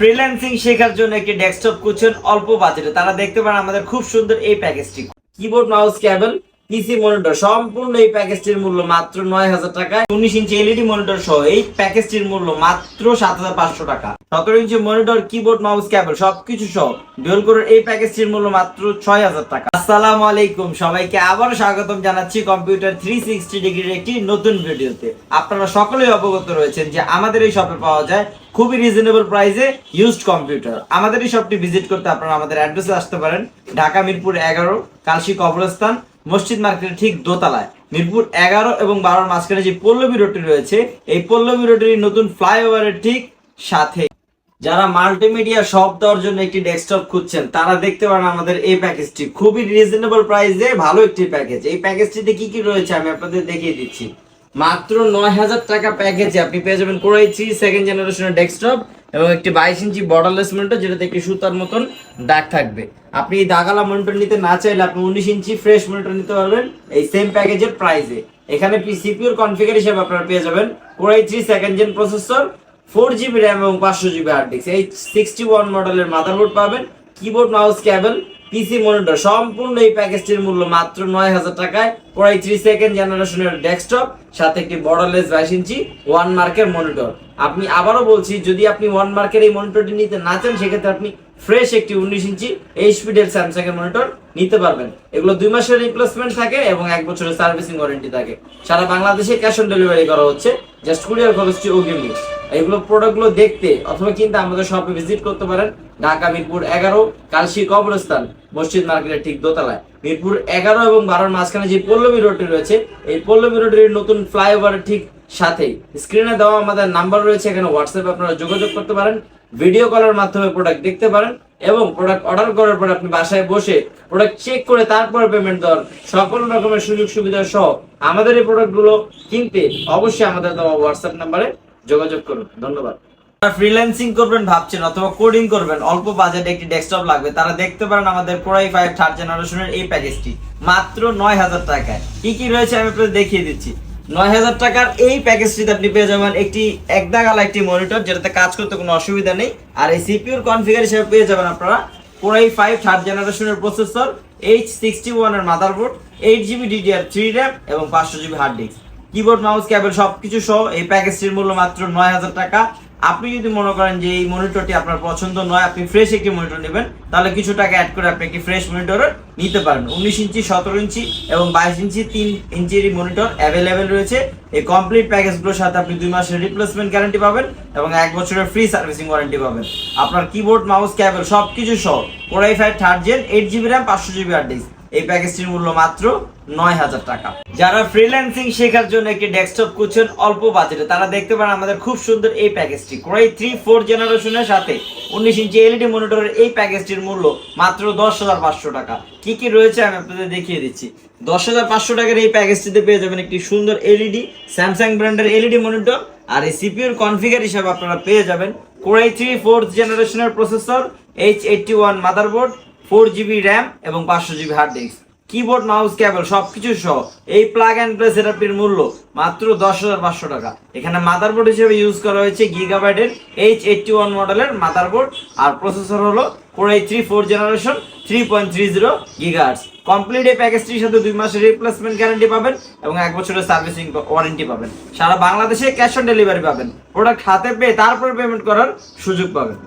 Freelancing শেখার জন্য একটি ডেস্কটপ খুঁজছেন অল্প বাজেটে তারা দেখতে পারেন আমাদের খুব সুন্দর এই প্যাকেজটি keyboard mouse cable PC monitor সম্পূর্ণ এই প্যাকেজটির মূল্য মাত্র নয় হাজার টাকা উনিশ ইঞ্চি এলইডি মনিটর সহ এই প্যাকেজটির মূল্য মাত্র সাত হাজার পাঁচশো টাকা। সতেরো inch monitor keyboard mouse cable সবকিছু সহ ডুয়েল কোরের এই প্যাকেজটির মূল্য মাত্র ছয় হাজার টাকা। আসসালামু আলাইকুম, সবাইকে আবারও স্বাগতম জানাচ্ছি কম্পিউটার থ্রি সিক্সটি ডিগ্রির একটি নতুন ভিডিওতে। আপনারা সকলেই অবগত রয়েছেন যে আমাদের এই শপে পাওয়া যায় খুবই রিজনেবল প্রাইসে ইউজড কম্পিউটার আমাদের এই শপটি ভিজিট করতে আপনারা আমাদের অ্যাড্রেসে আসতে পারেন। ঢাকা মিরপুর এগারো, কালশি কবরস্থান, মসজিদ মার্কেটের ঠিক দোতলায়। মিরপুর এগারো এবং বারোর মাঝখানে যে পল্লবী রোডটি রয়েছে, এই পল্লবী রোডের নতুন ফ্লাইওভারের ঠিক সাথে। যারা মাল্টিমিডিয়া শপ দেওয়ার জন্য একটি ডেস্কটপ খুঁজছেন, তারা দেখতে পারেন আমাদের এই প্যাকেজটি খুবই রিজনেবল প্রাইসে ভালো একটি প্যাকেজ এই প্যাকেজটিতে কি কি রয়েছে আমি আপনাদের দেখিয়ে দিচ্ছি। মাত্র নয় হাজার টাকা প্যাকেজে আপনি পেয়ে যাবেন কোরাই থ্রি সেকেন্ড জেনারেশনের ডেস্কটপ এবং একটি বাইশ ইঞ্চি বর্ডারলেস মনিটর যেটাতে একটি সুতার মতন দাগ থাকবে। আপনি এই দাগালা মনিটর নিতে না চাইলে আপনি উনিশ ইঞ্চি ফ্রেশ মনিটর নিতে পারবেন এই সেম প্যাকেজের প্রাইসে এখানে সিপিউর কনফিগার হিসেবে আপনারা পেয়ে যাবেন core i three second gen processor four GB RAM এবং পাঁচশো জিবি হার্ড ডিস্ক এই সিক্সটি ওয়ান মডেলের মাদারবোর্ড পাবেন keyboard mouse cable PC monitor সম্পূর্ণ এই প্যাকেজটির মূল্য মাত্র নয় হাজার টাকায়। প্রায় থ্রি সেকেন্ড জেনারেশনের ডেস্কটপ সাথে একটি বর্ডারলেস বাইশ ইঞ্চি ওয়ান মার্কের মনিটর আপনি আবারও বলছি, যদি আপনি ওয়ান মার্কের এই মনিটরটি নিতে না চান, সেক্ষেত্রে আপনি ফ্রেশ একটি উনিশ ইঞ্চি এইচপি ডেল স্যামসাং এর মনিটর নিতে পারবেন। এগুলো দুই মাসের রিপ্লেসমেন্ট থাকে এবং এক বছরের সার্ভিসিং ওয়ারেন্টি থাকে। সারা বাংলাদেশে ক্যাশ অন ডেলিভারি করা হচ্ছে। জাস্ট কুরিয়ার খরচটি অগ্রিম এইগুলো প্রোডাক্টগুলো দেখতে অথবা কিনতে আমাদের শপে ভিজিট করতে পারেন। ঢাকা, মিরপুর এগারো কালশি কবরস্থান, মসজিদ মার্কেটের ঠিক দোতলায়। মিরপুর এগারো এবং বারোর মাঝখানে যে পল্লবী রোডটি রয়েছে, এই পল্লবী রোডের নতুন ফ্লাইওভারের ঠিক সাথেই স্ক্রিনে দেওয়া আমাদের নাম্বার রয়েছে, এখানে হোয়াটসঅ্যাপে আপনারা যোগাযোগ করতে পারেন ভিডিও কলের মাধ্যমে প্রোডাক্ট দেখতে পারেন এবং প্রোডাক্ট অর্ডার করার পর আপনি বাসায় বসে প্রোডাক্ট চেক করে তারপর পেমেন্ট দেওয়ার সকল রকমের সুযোগ সুবিধা সহ আমাদের এই প্রোডাক্টগুলো কিনতে অবশ্যই আমাদের দেওয়া হোয়াটসঅ্যাপ নাম্বারে যোগাযোগ করুন, ধন্যবাদ। ফ্রিল্যান্সিং করবেন ভাবছেন অথবা কোডিং করবেন, অল্প বাজেটে একটি ডেস্কটপ লাগবে, তারা দেখতে পারেন আমাদের ফাইভ থার্ড জেনারেশনের এই প্যাকেজটি মাত্র নয় হাজার টাকায়। কি কি রয়েছে আমি আপনাদের দেখিয়ে দিচ্ছি। নয় হাজার টাকার এই প্যাকেজটিতে আপনি পেয়ে যাবেন একটি একদাগালা একটি মনিটর যেটাতে কাজ করতে কোনো অসুবিধা নেই। আর এই সিপিউর কনফিগার হিসেবে পেয়ে যাবেন আপনারা কোরাই ফাইভ থার্ড জেনারেশনের প্রসেসর এইচ সিক্সটি ওয়ানের motherboard eight GB DDR three RAM এবং পাঁচশো GB hard disk keyboard mouse cable সবকিছু সহ এই প্যাকেজটির মূল্য মাত্র নয় হাজার টাকা। আপনি যদি মনে করেন যে এই মনিটরটি আপনার পছন্দ নয়, আপনি ফ্রেশ একটি মনিটর নেবেন, তাহলে কিছু টাকা অ্যাড করে আপনি একটি ফ্রেশ মনিটর নিতে পারেন। উনিশ ইঞ্চি, সতেরো ইঞ্চি এবং বাইশ ইঞ্চি, তিন ইঞ্চির মনিটর অ্যাভেলেবেল রয়েছে। এই কমপ্লিট প্যাকেজগুলোর সাথে আপনি দুই মাসের রিপ্লেসমেন্ট গ্যারান্টি পাবেন এবং এক বছরের ফ্রি সার্ভিসিং ওয়ারেন্টি পাবেন। আপনার কিবোর্ড মাউস কেবল সব কিছু সহ core i five third gen eight GB RAM পাঁচশো জিবি হার্ড ডিস্ক এই প্যাকেজটির মূল্য মাত্র নয় হাজার টাকা। যারা ফ্রিল্যান্সিং শেখার জন্য একটি ডেস্কটপ খুঁজছেন, অল্প বাজেটে, তারা দেখতে পারেন আমাদের খুব সুন্দর এই প্যাকেজটি। কোরাই থ্রি ফোর জেনারেশনের সাথে উনিশ ইঞ্চি এলইডি মনিটরের এই প্যাকেজটির মূল্য মাত্র দশ হাজার পাঁচশো টাকা। কি কি রয়েছে আমি আপনাদের দেখিয়ে দিচ্ছি। দশ হাজার পাঁচশো টাকার এই প্যাকেজটিতে পেয়ে যাবেন একটি সুন্দর এলইডি স্যামসাং ব্র্যান্ডের এলইডি মনিটর আর এই সিপিউর কনফিগার হিসাবে আপনারা পেয়ে যাবেন। কোরাই থ্রি ফোর্থ জেনারেশনের processor H eighty one motherboard four GB RAM এবং পাঁচশো GB hard disk. Keyboard, mouse cable সবকিছু সহ এই প্লাগ অ্যান্ড প্লে সেটআপটির মূল্য মাত্র দশ হাজার পাঁচশো টাকা। এখানে মাদারবোর্ড হিসেবে ইউজ করা হয়েছে গিগাবাইটের এইচ এইটটি ওয়ান মডেলের মাদারবোর্ড আর প্রসেসর হলো four eight three four generation three point three zero gigahertz complete এই প্যাকেজটির সাথে দুই মাসের রিপ্লেসমেন্ট গ্যারান্টি পাবেন এবং এক বছরের সার্ভিসিং ওয়ারেন্টি পাবেন। সারা বাংলাদেশে ক্যাশ অন ডেলিভারি পাবেন। প্রোডাক্ট হাতে পেয়ে তারপর পেমেন্ট করার সুযোগ পাবেন।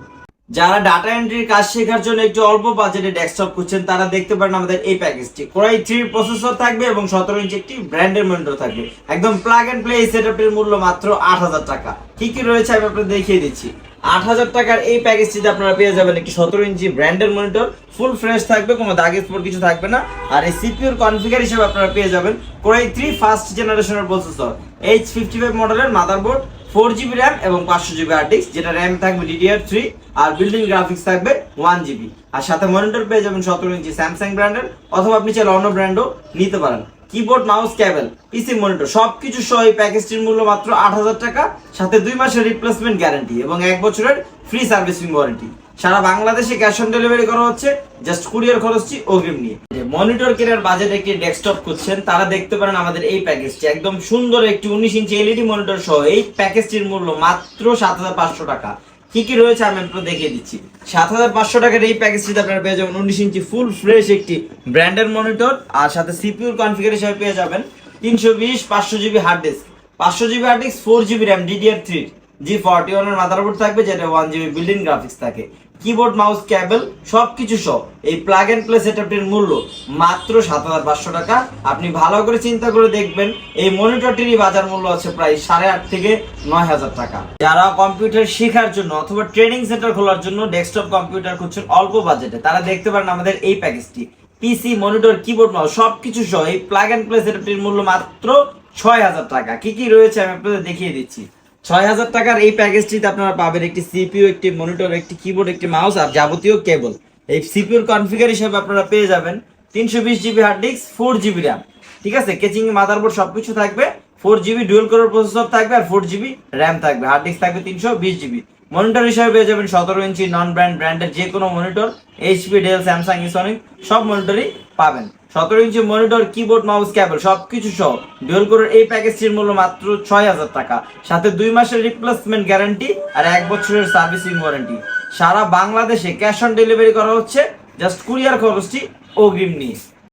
যারা ডাটা এন্ট্রির কাজ শেখার জন্য একটু অল্প বাজেটে ডেস্কটপ খুঁজছেন, তারা দেখতে পারেন আমাদের এই প্যাকেজটি কোরাই থ্রি প্রসেসর থাকবে এবং সতেরো ইঞ্চি একটি ব্র্যান্ডের মনিটর থাকবে। একদম প্লাগ এন্ড প্লে এই সেটআপের মূল্য মাত্র আট হাজার টাকা। কি কি রয়েছে আমি আপনাদের দেখিয়ে দিচ্ছি। আট হাজার টাকার এই প্যাকেজটিতে আপনারা পেয়ে যাবেন একটি সতেরো ইঞ্চি ব্র্যান্ডের মনিটর ফুল ফ্রেশ থাকবে, কোনো দাগ স্পট কিছু থাকবে না। আর এই সিপিউর কনফিগার হিসেবে আপনারা পেয়ে যাবেন কোরাই থ্রি ফার্স্ট জেনারেশনের প্রসেসর এইচ ফিফটি ফাইভ মডেলের মাদারবোর্ড ফোর জিবি র্যাম এবং পাঁচশো জিবি হার্ড ডিস্ক যেটা র্যাম থাকবে ডিডিআর থ্রি আর বিল্ডিং গ্রাফিক্স থাকবে ওয়ান জিবি। আর সাথে মনিটর পেয়ে যাবেন সতেরো ইঞ্চি স্যামসাং ব্র্যান্ডের অথবা আপনি চাইলে অন্য ব্র্যান্ডও নিতে পারেন। Keyboard mouse cable PC monitor সবকিছু সহ এই প্যাকেজটির মূল্য মাত্র আট হাজার টাকা, সাথে দুই মাসের রিপ্লেসমেন্ট গ্যারান্টি এবং এক বছরের ফ্রি সার্ভিসিং ওয়ারেন্টি সারা বাংলাদেশে ক্যাশ অন ডেলিভারি করা হচ্ছে জাস্ট কুরিয়ার খরচটি অগ্রিম নিয়ে। মনিটর কেনার বাজেট একটি ডেস্কটপ খুঁজছেন, তারা দেখতে পারেন আমাদের এই প্যাকেজটি একদম সুন্দর একটি উনিশ ইঞ্চি এলইডি মনিটর সহ এই প্যাকেজটির মূল্য মাত্র সাত হাজার পাঁচশো টাকা। কি কি রয়েছে আমি আপনাদের দেখিয়ে দিচ্ছি। সাত হাজার পাঁচশো টাকার এই প্যাকেজটিতে আপনারা পেয়ে যাবেন উনিশ ইঞ্চি ফুল ফ্রেশ একটি ব্র্যান্ডের মনিটর আর সাথে সিপিউর কনফিগার হিসাবে পেয়ে যাবেন তিনশো বিশ, পাঁচশো জিবি হার্ড ডিস্ক পাঁচশো GB hard disk four GB RAM DDR three G forty ওয়ানের মাদারবোর্ড থাকবে, যেটা ওয়ান জিবি বিল্ডিং গ্রাফিক্স থাকে। কিবোর্ড মাউস ক্যাবেল সবকিছু সহ। এই প্লাগ এন্ড প্লে সেটআপটির মূল্য মাত্র সাত হাজার পাঁচশো টাকা। আপনি ভালো করে চিন্তা করে দেখবেন, এই মনিটরটিরই বাজার মূল্য আছে প্রায় সাড়ে আট থেকে নয় হাজার টাকা। যারা কম্পিউটার শেখার জন্য অথবা ট্রেনিং সেন্টার খোলার জন্য ডেস্কটপ কম্পিউটার খুঁজছেন অল্প বাজেটে তারা দেখতে পারেন আমাদের এই প্যাকেজটি পিসি মনিটর কিবোর্ড মাউস সবকিছু সহ এই প্লাগ এন্ড প্লে সেটআপটির মূল্য মাত্র ছয় হাজার টাকা। কি কি রয়েছে আমি আপনাদের দেখিয়ে দিচ্ছি। ছয় হাজার টাকার এই প্যাকেজটিতে আপনারা পাবেন একটি সিপিইউ, একটি মনিটর, একটি কিবোর্ড, একটি মাউস আর যাবতীয় কেবল। এই সিপিউর কনফিগার হিসেবে আপনারা পেয়ে যাবেন তিনশো বিশ GB hard disk four GB RAM ঠিক আছে? কেচিং, মাদারবোর্ড সবকিছু থাকবে। Four GB dual core processor থাকবে আর ফোর জিবি র্যাম থাকবে। হার্ড ডিস্ক থাকবে তিনশো বিশ জিবি। মনিটর হিসেবে পেয়ে যাবেন সতেরো ইঞ্চি নন ব্র্যান্ড ব্র্যান্ডের যে কোনো monitor HP Dell Samsung Esonic সব মনিটরই পাবেন। সতেরো inch monitor keyboard mouse cable সব কিছু সহ ডুয়েল কোরের এই প্যাকেজটির মূল্য মাত্র ছয় হাজার টাকা। সাথে দুই মাসের রিপ্লেসমেন্ট গ্যারান্টি আর এক বছরের সার্ভিসিং ওয়ারেন্টি সারা বাংলাদেশে ক্যাশ অন ডেলিভারি করা হচ্ছে জাস্ট কুরিয়ার খরচটি অগ্রিম নিয়ে।